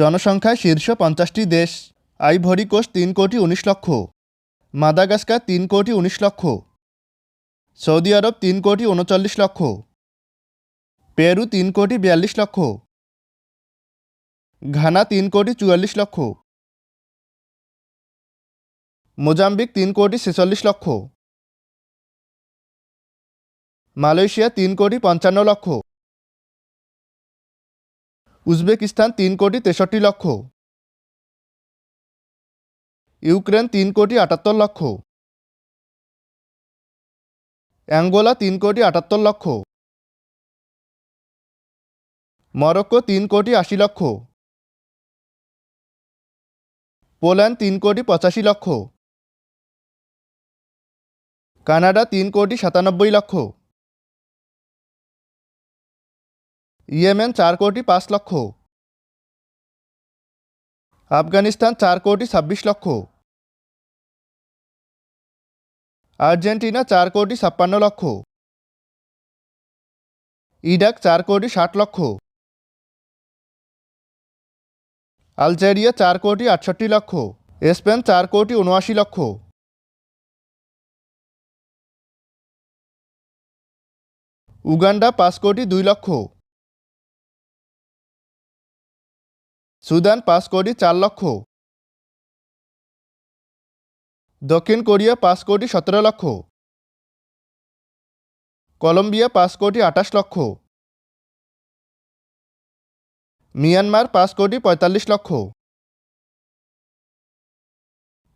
জনসংখ্যায় শীর্ষ পঞ্চাশটি দেশ। আইভরি কোস্ট তিন কোটি উনিশ লক্ষ। মাদাগাস্কার তিন কোটি উনিশ লক্ষ। সৌদি আরব তিন কোটি উনচল্লিশ লক্ষ। পেরু তিন কোটি বিয়াল্লিশ লক্ষ। ঘানা তিন কোটি চুয়াল্লিশ লক্ষ। মোজাম্বিক তিন কোটি ছেচল্লিশ লক্ষ। মালয়েশিয়া তিন কোটি পঞ্চান্ন লক্ষ। উজবেকিস্তান তিন কোটি তেষট্টি লক্ষ। ইউক্রেন তিন কোটি আটাত্তর লক্ষ। অ্যাঙ্গোলা তিন কোটি আটাত্তর লক্ষ। মরক্কো তিন কোটি আশি লক্ষ। পোল্যান্ড তিন কোটি পঁচাশি লক্ষ। কানাডা তিন কোটি সাতানব্বই লক্ষ। ইয়েমেন চার কোটি পাঁচ লক্ষ। আফগানিস্তান চার কোটি ছাব্বিশ লক্ষ। আর্জেন্টিনা চার কোটি ছাপ্পান্ন লক্ষ। ইরাক চার কোটি ষাট লক্ষ। আলজেরিয়া চার কোটি আটষট্টি লক্ষ। স্পেন চার কোটি উনআশি লক্ষ। উগান্ডা পাঁচ কোটি দুই লক্ষ। সুদান পাঁচ কোটি চার লক্ষ। দক্ষিণ কোরিয়া পাঁচ কোটি সতেরো লক্ষ। কলম্বিয়া পাঁচ কোটি আঠাশ লক্ষ। মিয়ানমার পাঁচ কোটি পঁয়তাল্লিশ লক্ষ।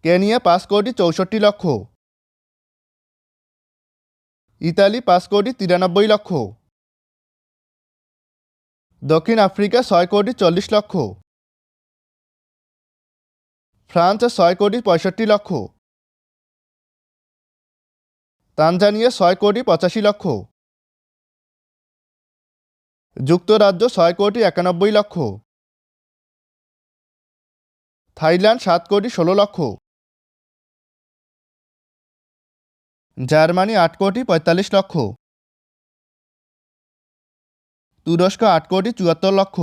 কেনিয়া পাঁচ কোটি চৌষট্টি লক্ষ। ইতালি পাঁচ কোটি তিরানব্বই লক্ষ। দক্ষিণ আফ্রিকা ছয় কোটি চল্লিশ লক্ষ। ফ্রান্স ছয় কোটি পঁয়ষট্টি লক্ষ। তানজানিয়া ছয় কোটি পঁচাশি লক্ষ। যুক্তরাজ্য ছয় কোটি একানব্বই লক্ষ। থাইল্যান্ড সাত কোটি ষোলো লক্ষ। জার্মানি আট কোটি পঁয়তাল্লিশ লক্ষ। তুরস্ক আট কোটি চুয়াত্তর লক্ষ।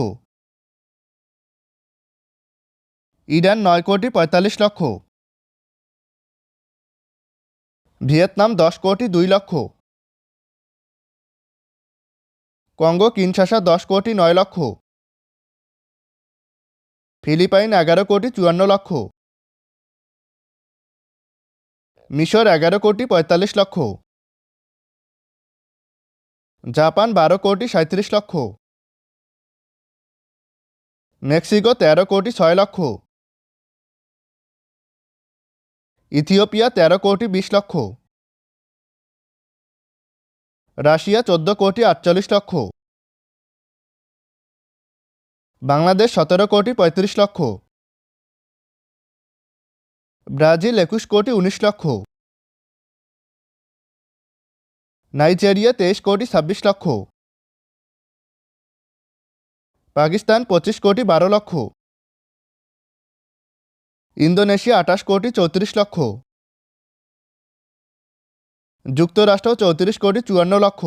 ইরান নয় কোটি পঁয়তাল্লিশ লক্ষ। ভিয়েতনাম দশ কোটি দুই লক্ষ। কঙ্গো কিনশাসা দশ কোটি নয় লক্ষ। ফিলিপাইন এগারো কোটি চুয়ান্ন লক্ষ। মিশর এগারো কোটি পঁয়তাল্লিশ লক্ষ। জাপান বারো কোটি সাঁত্রিশ লক্ষ। মেক্সিকো তেরো কোটি ছয় লক্ষ। ইথিওপিয়া তেরো কোটি বিশ লক্ষ। রাশিয়া চোদ্দ কোটি আটচল্লিশ লক্ষ। বাংলাদেশ সতেরো কোটি পঁয়ত্রিশ লক্ষ। ব্রাজিল একুশ কোটি উনিশ লক্ষ। নাইজেরিয়া তেইশ কোটি ছাব্বিশ লক্ষ। পাকিস্তান পঁচিশ কোটি বারো লক্ষ। ইন্দোনেশিয়া আঠাশ কোটি চৌত্রিশ লক্ষ। যুক্তরাষ্ট্র চৌত্রিশ কোটি চুয়ান্ন লক্ষ।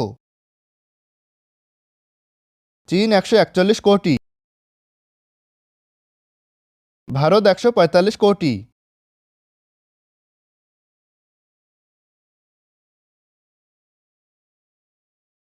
চীন একশো একচল্লিশ কোটি। ভারত একশো পঁয়তাল্লিশ কোটি।